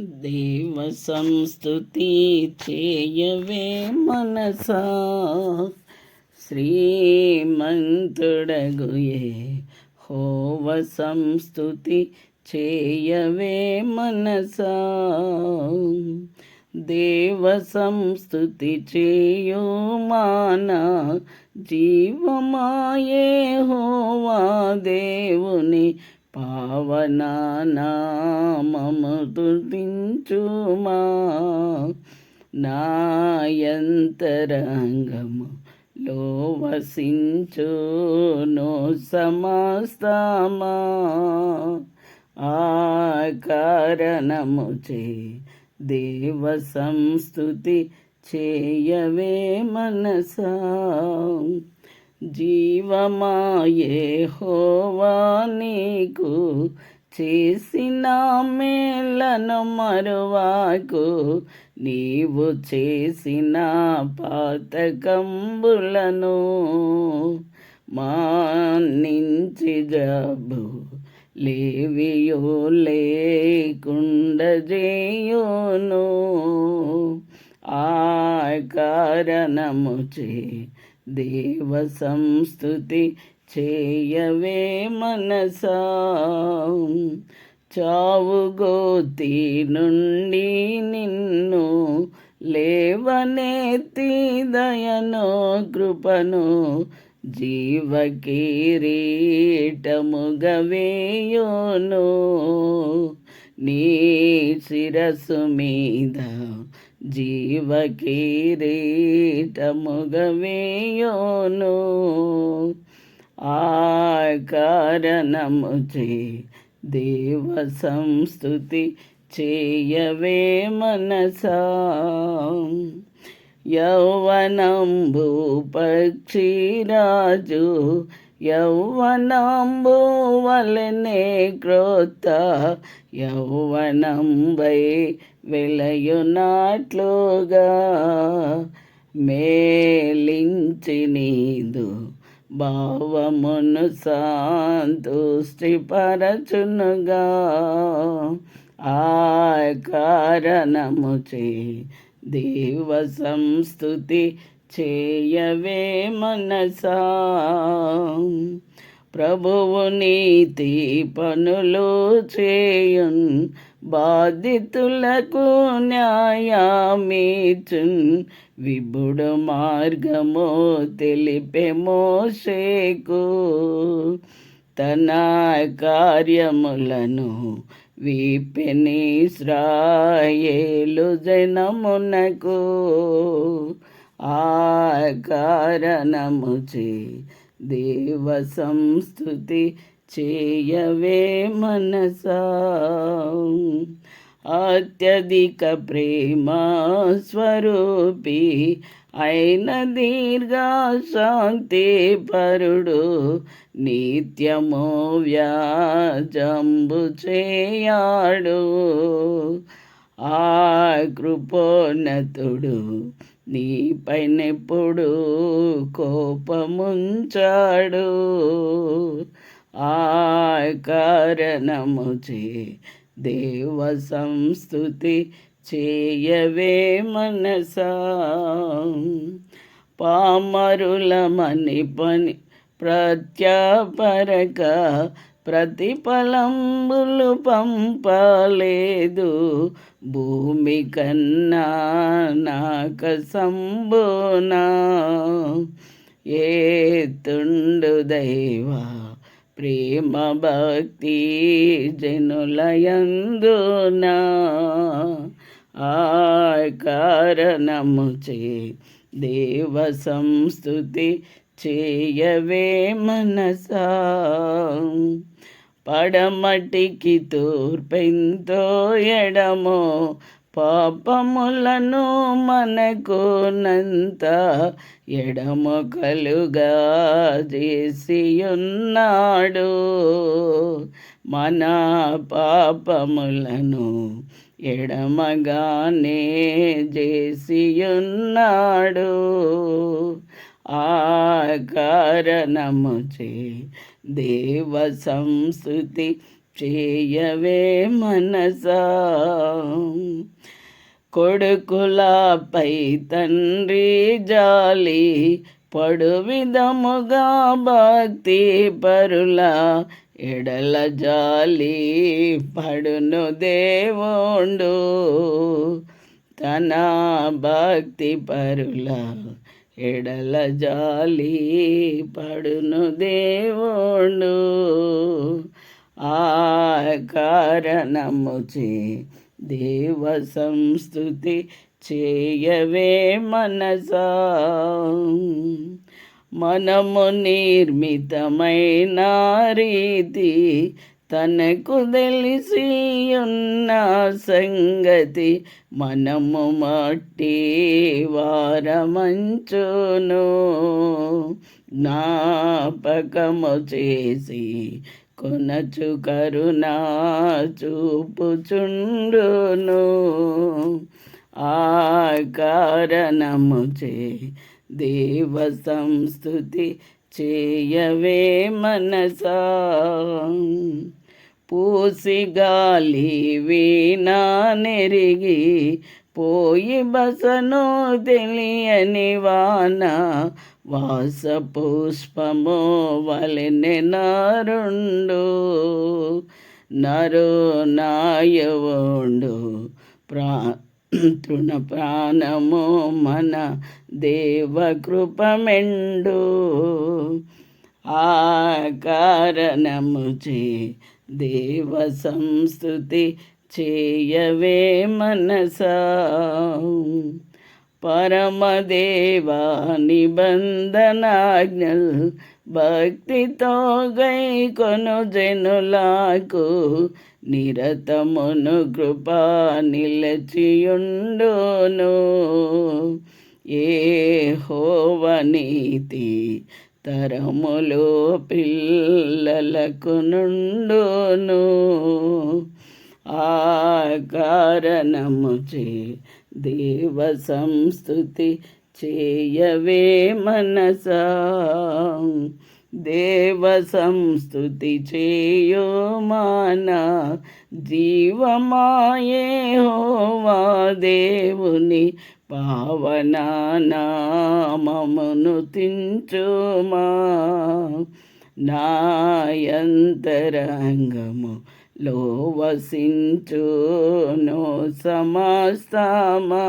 దేవ సంస్థుతి చేయవే మనసా. శ్రీమంతుడగుయే హోవ సంస్థుతి చేయవే మనసా. దేవ సంస్థుతి చేయుమాన జీవమాయే హోవా దేవుని పావనామము తుదించుమా నాయంతరంగము లో వసించును సమస్తమా? ఆ కారణము చే దేవ సంస్థుతి చేయవే మనసా? జీవమాయే హోవా నీకు చేసిన మేలను మరువాకు నీవు చేసిన పాతకంబులను మాన్నించి జబు లేవియో లేకుండ చేయును ఆ కారణము చే దేవ సంస్థుతి చేయవే మనసా. చావుగోతి నుండి నిన్ను లేవనెత్తి దయను కృపను జీవకిరీటముగవేయోను నీ శిరసు మీద జీవ కిరీటముగవేయోను ఆ కారణము చే దేవ సంస్థుతి చేయవే మనసా. యౌవనంబు పక్షిరాజు యౌవనంబు వలనే క్రోత యౌవనంబై వెలయునాట్లుగా మేలించి నీదు భావమును సంతుష్టిపరచునుగా. ఆ కారణము చే దేవ సంస్థుతి చేయవే మనసా. ప్రభువు నీతి పనులు చేయున్ బాధితులకు న్యాయమీచున్. విభుడు మార్గము తెలిపే మోసేకు తన కార్యములను వీపెనిస్రాయేలు జనమునకు. ఆ కారణము చే దేవ సంస్థుతి చేయవే మనస. అత్యధిక ప్రేమ స్వరూపి అయిన దీర్ఘ శాంతి పరుడు నిత్యము వ్యాజంబు చేయాడు. ఆ కృపోన్నతుడు నీపైనెప్పుడు కోపముంచాడు. ఆ కారణము చే దేవ సంస్థుతి చేయవే మనసా. పామరులమని పని ప్రత్యాపరక ప్రతిఫలంబులు పంపలేదు. భూమి కన్నా నాక సంబోనా? ఏ తుండు దైవా? ప్రేమ భక్తి జనులయందునా? ఆ కారణము చే దేవ సంస్థుతి చేయవే మనసా? పడమటికి తూర్పెంతో ఎడమో పాపములను మనకునంత ఎడమొకలుగా చేసియున్నాడు. మన పాపములను ఎడమగానే చేసియున్నాడు. ఆ కారణము చే దేవ సంస్కృతి చేయవే మనసా. కొడుకులపై తండ్రి జాలి పడు విధముగా భక్తి పరుల ఎడల జాలి పడును దేవుండు. తన భక్తి పరుల ఎడల జాలి పడును దేవుడు. ఆ కారణముచే దేవ సంస్థుతి చేయవే మనసా. మనము నిర్మితమైన రీతి తనకు తెలిసి ఉన్న సంగతి మనము మట్టి వారమంచును. జ్ఞాపకము చేసి కొనచు కరుణా చూపుచుండును. ఆ కారణము చే దేవ సంస్థుతి చేయవే మనసా. పూసి గాలి వీణా నెరిగి పోయి బసను తెలియని వాన. వాస పుష్పము వలెనె నరుండు నరు నాయవుండు. ప్రా తృణ ప్రాణము మన దేవకృపమెండు ఆ కారణము చే దేవ సంస్థుతి చేయవే మనసా. పరమదేవా నిబంధనాజ్ఞల్ భక్తితో గై కొను జనులకు నిరతమును కృపా నిలచియుండును. ఏ హోవనీతి తరములో పిల్లలకు ను ఆ కారణముచే దేవ సంస్థుతి చేయవే మనస. దేవ సంస్థుతి చేయో మాన జీవమాయే హోవా దేవుని పావనామమును తించుమా. నాయంతరంగము లో వసించును సమస్తమా.